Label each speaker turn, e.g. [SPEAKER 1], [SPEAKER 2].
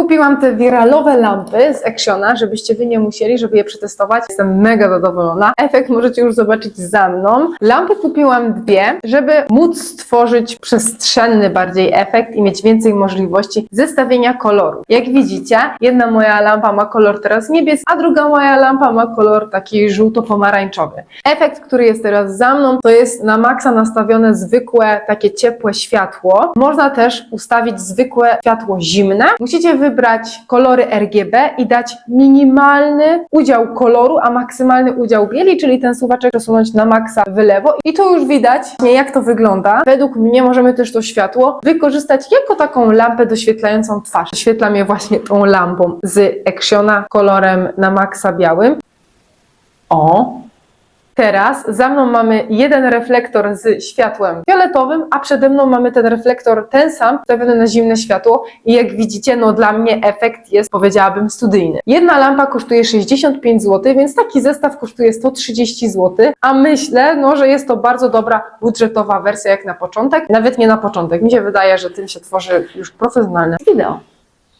[SPEAKER 1] Kupiłam te wiralowe lampy z Actiona, żebyście wy nie musieli, żeby je przetestować. Jestem mega zadowolona. Efekt możecie już zobaczyć za mną. Lampy kupiłam dwie, żeby móc stworzyć przestrzenny bardziej efekt i mieć więcej możliwości zestawienia kolorów. Jak widzicie, jedna moja lampa ma kolor teraz niebieski, a druga moja lampa ma kolor taki żółto-pomarańczowy. Efekt, który jest teraz za mną, to jest na maksa nastawione zwykłe, takie ciepłe światło. Można też ustawić zwykłe światło zimne. Musicie wybrać kolory RGB i dać minimalny udział koloru, a maksymalny udział bieli, czyli ten suwaczek przesunąć na maksa w lewo. I tu już widać, jak to wygląda. Według mnie możemy też to światło wykorzystać jako taką lampę doświetlającą twarz. Świetlam je właśnie tą lampą z Actiona kolorem na maksa białym. O, Teraz za mną mamy jeden reflektor z światłem fioletowym, a przede mną mamy ten reflektor ten sam, stawiony na zimne światło i jak widzicie, no dla mnie efekt jest, powiedziałabym, studyjny. Jedna lampa kosztuje 65 zł, więc taki zestaw kosztuje 130 zł, a myślę, no, że jest to bardzo dobra budżetowa wersja jak na początek, nawet nie na początek. Mi się wydaje, że tym się tworzy już profesjonalne wideo.